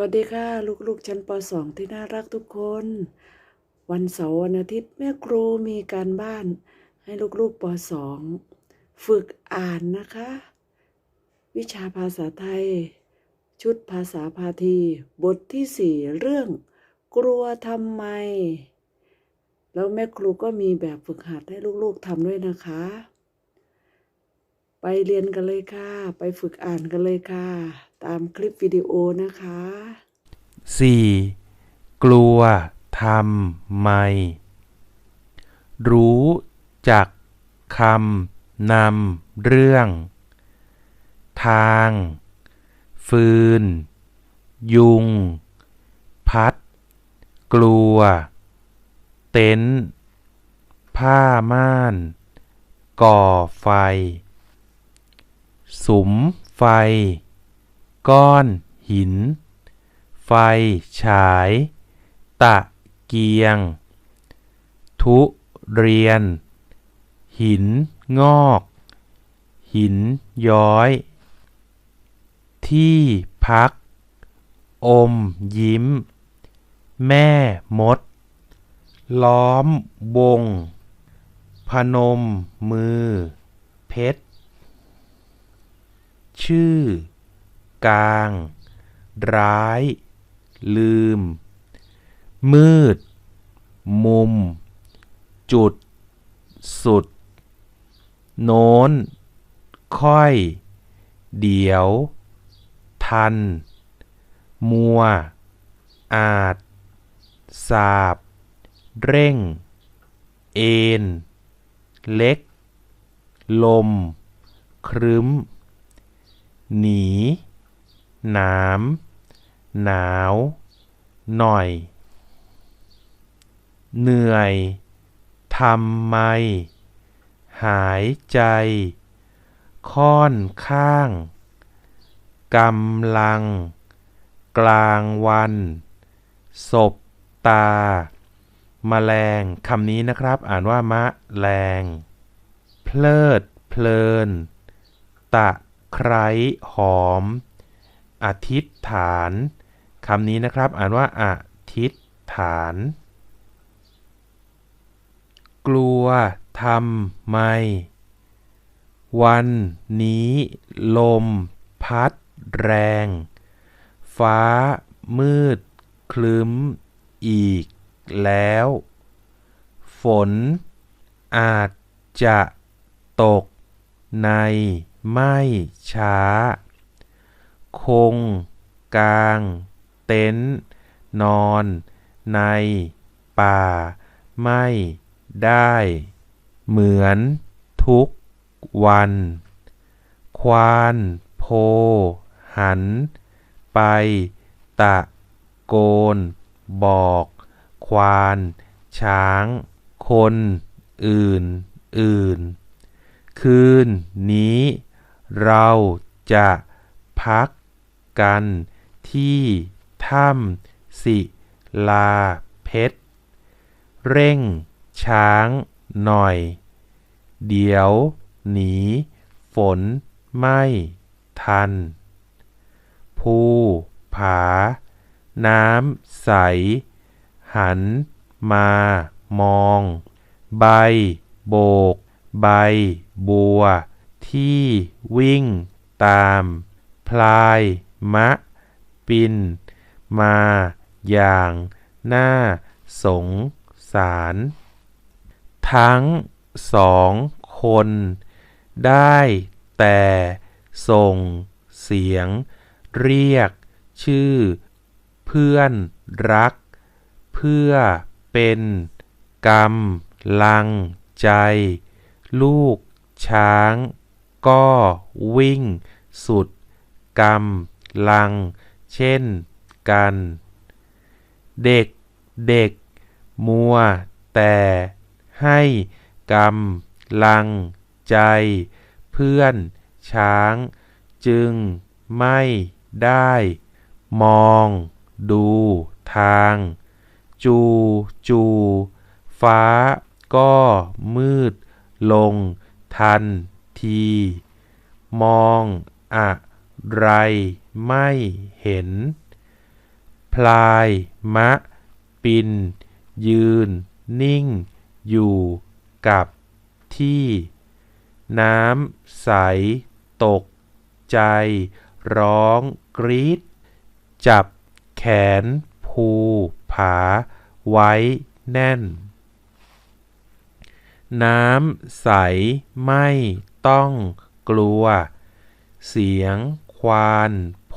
วัสดีค่ะ ลูกๆ ชั้นป .2 ที่น่ารักทุกคน วันเสาร์วันอาทิตย์แม่ครูมีการบ้าน ให้ลูกๆป .2 ฝึกอ่านนะคะ วิชาภาษาไทย ชุดภาษาพาที บทที่ 4 เรื่อง กลัวทำไม แล้วแม่ครูก็มีแบบฝึกหัดให้ลูกๆทำด้วยนะคะ ไปเรียนกันเลยค่ะ ไปฝึกอ่านกันเลยค่ะ ตามคลิปวิดีโอนะคะ 4. กลัวทำไม รู้จักคำนำเรื่อง ทาง ฟืน ยุง พัด กลัว เต็นท์ผ้าม่าน ก่อไฟ สุมไฟ ก้อนหิน ไฟฉาย ตะเกียง ทุเรียน หินงอก หินย้อย ที่พัก อมยิ้ม แม่มด ล้อมวง พนมมือ เพชร ชื่อ กลาง ร้าย ลืม มืด มุม จุด สุด โน้น ค่อย เดี๋ยว ทัน มัว อาจ สาบ เร่ง เอ็น เล็ก ลม ครึ้ม หนี หนาม หนาว หน่อย เหนื่อยทำไม หายใจ ค่อนข้าง กำลัง กลางวัน ศบตา แมลง คำนี้นะครับ อ่านว่ามะแรง เพลิดเพลิน ตะไคร้หอม อธิษฐานคำนี้นะครับ อ่านว่าอธิษฐาน กลัวทำไม วันนี้ลมพัดแรง ฟ้ามืดคลึ้มอีกแล้ว ฝนอาจจะตกในไม่ช้า คง กลาง เต็นท์นอน ใน ป่า ไม่ ได้ เหมือน ทุก วัน ควาน โพ หัน ไป ตะ โกน บอก ควาน ช้าง คน อื่น อื่น คืนนี้ เราจะพัก กัน ที่ถ้ำศิลาเพชร เร่ง ช้าง หน่อย เดี๋ยว หนี ฝน ไม่ ทัน ภูผา น้ำใส หัน มา มอง ใบ โบก ใบ บัว ที่วิ่ง ตาม พลายมะ ปิน มา อย่าง หน่าสงสาร ทั้งสองคน ได้แต่ส่งเสียง เรียก ชื่อ เพื่อนรัก เพื่อเป็นกำลังใจ ลูกช้าง ก็วิ่งสุดกำ ลัง เช่นกัน เด็กเด็กมัว แต่ให้กำลังใจ เพื่อนช้าง จึงไม่ได้ มองดูทาง จูจูฟ้าก็มืดลงทันที มองอะ ไรไม่เห็น พลายมะ ปิน ยืน นิ่ง อยู่กับที่ น้ำใส ตก ใจ ร้อง กรีด จับ แขน ภู ผา ไว้ แน่น น้ำใส ไม่ต้องกลัว เสียง ควาน โพ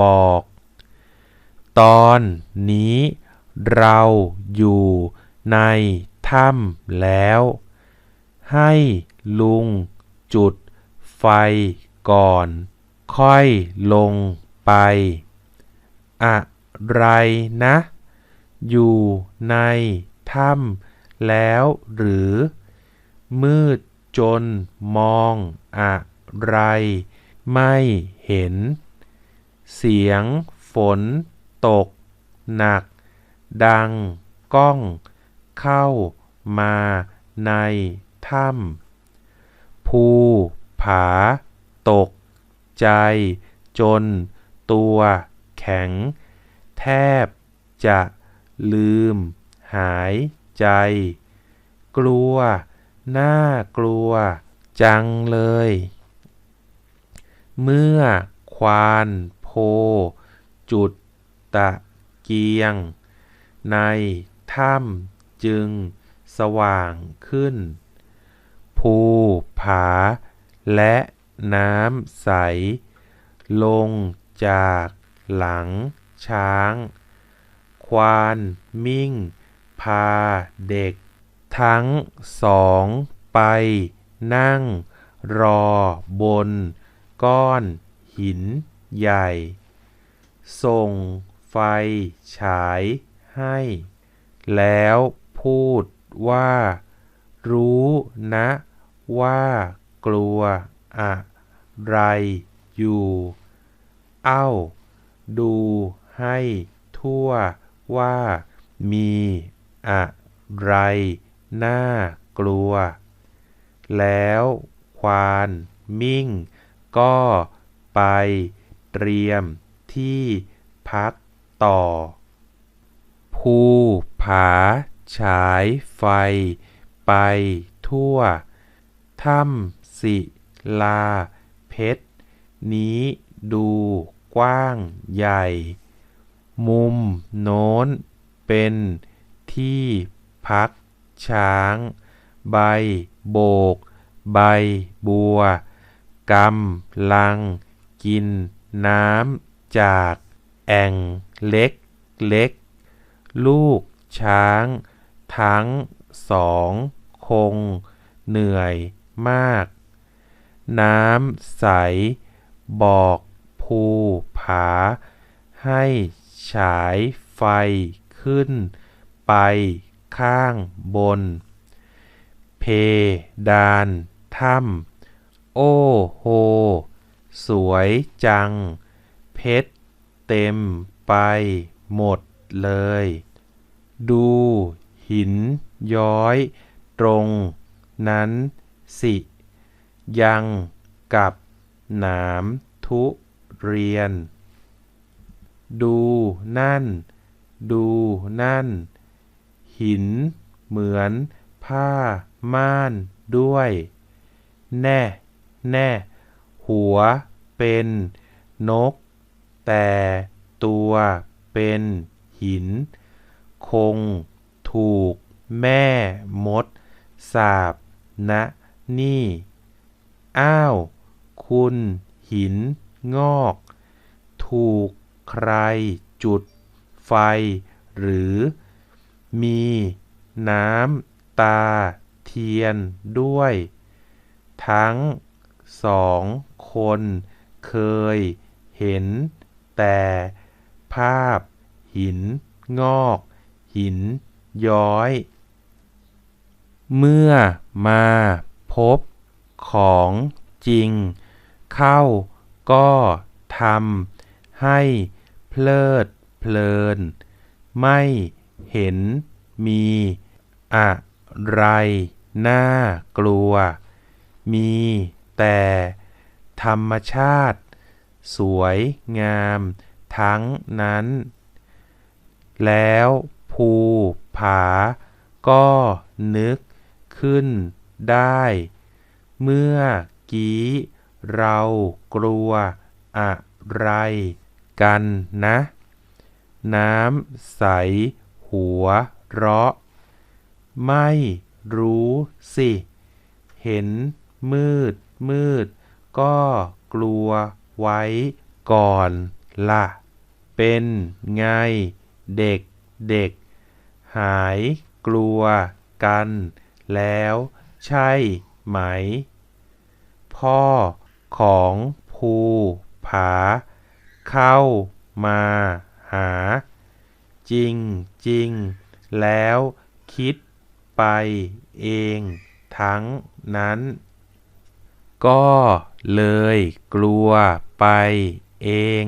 บอก ตอนนี้ เราอยู่ในถ้ำแล้ว ให้ลุงจุดไฟก่อน ค่อยลงไป อะไรนะ อยู่ในถ้ำแล้วหรือ มืดจนมองอะไร ไม่เห็น เสียงฝนตก หนัก ดัง ก้อง เข้ามาในถ้ำภูผา ตก ใจ จน ตัว แข็ง แทบ จะ ลืม หายใจ กลัว น่ากลัว จังเลย เมื่อควานโพ จุดตะเกียง ในถ้ำจึงสว่างขึ้น ภูผา และน้ำใส ลงจากหลังช้าง ควานมิ่ง พาเด็ก ทั้งสองไปนั่งรอบน ก้อน หิน ใหญ่ ส่ง ไฟ ฉาย ให้ แล้วพูดว่า รู้นะ ว่า กลัว อะไร อยู่ เอ้า ดูให้ทั่วว่า มี อะไร น่ากลัว แล้ว ควาน มิ่ง ก็ไปเตรียมที่พักต่อ ภูผาฉายไฟไปทั่ว ถ้ำศิลาเพชร นี้ดูกว้างใหญ่ มุมโน้นเป็นที่พักช้าง ใบโบก ใบบัว กำลัง กิน น้ำจาก แอ่ง เล็กเล็ก ลูก ช้าง ทั้งสองคง เหนื่อยมาก น้ำใส บอกภูผา ให้ฉายไฟขึ้น ไปข้างบน เพดานถ้ำ โอ้โห สวยจัง เพชรเต็มไปหมดเลย ดูหินย้อยตรงนั้นสิ ยังกับหนามทุเรียน ดูนั่น ดูนั่น หินเหมือนผ้าม่านด้วย แน่ แน่ หัวเป็นนก แต่ตัวเป็นหิน คงถูกแม่มด สาบนะนี่ อ้าว คุณหินงอก ถูกใครจุดไฟหรือ มีน้ำตาเทียนด้วย ทั้ง สองคนเคยเห็นแต่ภาพหินงอก หินย้อย เมื่อมาพบของจริง เข้าก็ทำให้เพลิดเพลิน ไม่เห็นมีอะไรน่ากลัว มี แต่ธรรมชาติ สวยงาม ทั้งนั้น แล้วภูผา ก็นึกขึ้นได้ เมื่อกี้เรากลัวอะไรกันนะ น้ำใสหัวเราะ ไม่รู้สิ เห็นมืด มืด ก็กลัวไว้ก่อนล่ะ เป็นไง เด็กเด็ก หายกลัวกันแล้วใช่ไหม พ่อของภูผา เข้ามาหา จริงจริงแล้วคิดไปเองทั้งนั้น ก็เลยกลัวไปเอง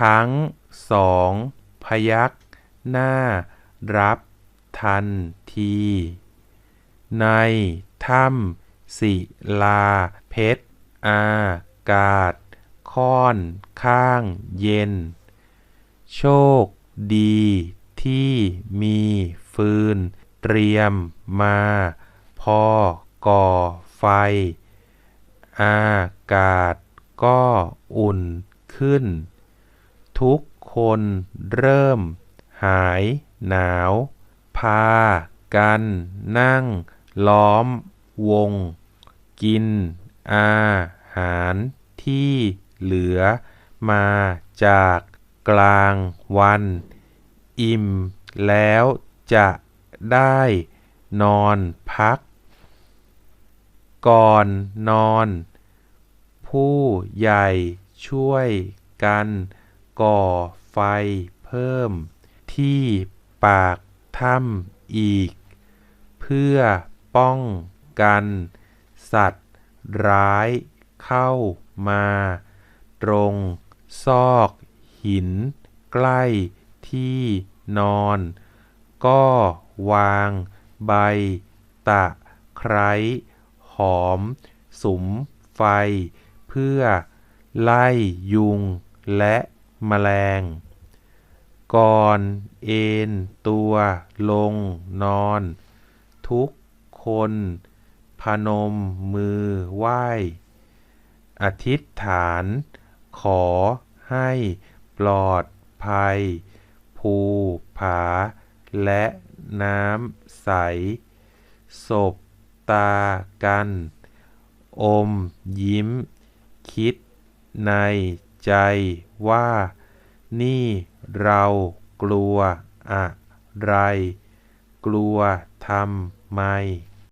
ทั้งสองพยักหน้ารับทันที ในถ้ำศิลาเพชรอากาศ ค่อนข้างเย็น โชคดีที่มีฟืนเตรียมมา พอก่อไฟ อากาศก็อุ่นขึ้น ทุกคนเริ่มหายหนาว พากันนั่งล้อมวง กินอาหารที่เหลือมาจากกลางวัน อิ่มแล้วจะได้นอนพัก ก่อนนอน ผู้ใหญ่ช่วยกัน ก่อไฟเพิ่ม ที่ปากถ้ำอีก เพื่อป้องกัน สัตว์ร้ายเข้ามา ตรงซอกหิน ใกล้ที่นอน ก็วางใบตะไคร้ หอม สุม ไฟ เพื่อ ไล่ยุง และแมลง ก่อน เอนตัว ลง นอน ทุกคน พนม มือ ไหว้ อธิษฐาน ขอให้ปลอดภัย ภูผา และน้ำใสสบ ตากัน อมยิ้ม คิดในใจว่า นี่เรากลัวอะไร กลัวทำไม